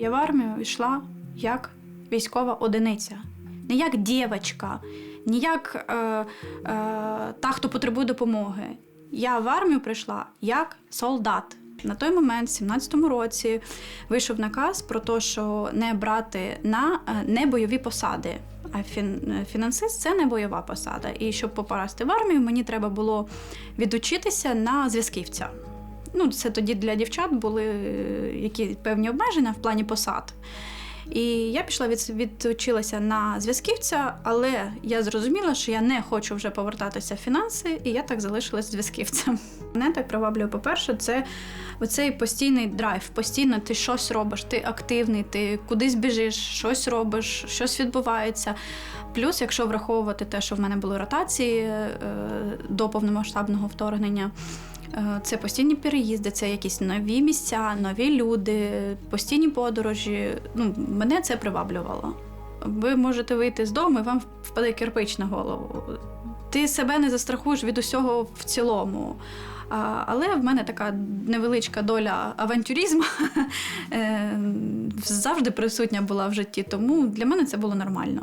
Я в армію йшла як військова одиниця, не як дівчинка, не як е, е, та, хто потребує допомоги. Я в армію прийшла як солдат. На той момент, в 17-му році, вийшов наказ про те, що не брати на е, небойові посади. А е, фінансист це не бойова посада. І щоб попасти в армію, мені треба було відучитися на зв'язківця. Ну, це тоді для дівчат були е, які певні обмеження в плані посад. І я пішла від, відучилася на зв'язківця, але я зрозуміла, що я не хочу вже повертатися в фінанси, і я так залишилась зв'язківцем. Мене так приваблює, по-перше, це оцей постійний драйв. Постійно ти щось робиш, ти активний, ти кудись біжиш, щось робиш, щось відбувається. Плюс, якщо враховувати те, що в мене були ротації е, до повномасштабного вторгнення. Е, Це постійні переїзди, це якісь нові місця, нові люди, постійні подорожі. Ну, мене це приваблювало. Ви можете вийти з дому, і вам впаде кирпич на голову. Ти себе не застрахуєш від усього в цілому. А, Але в мене така невеличка доля авантюризму е, завжди присутня була в житті, тому для мене це було нормально.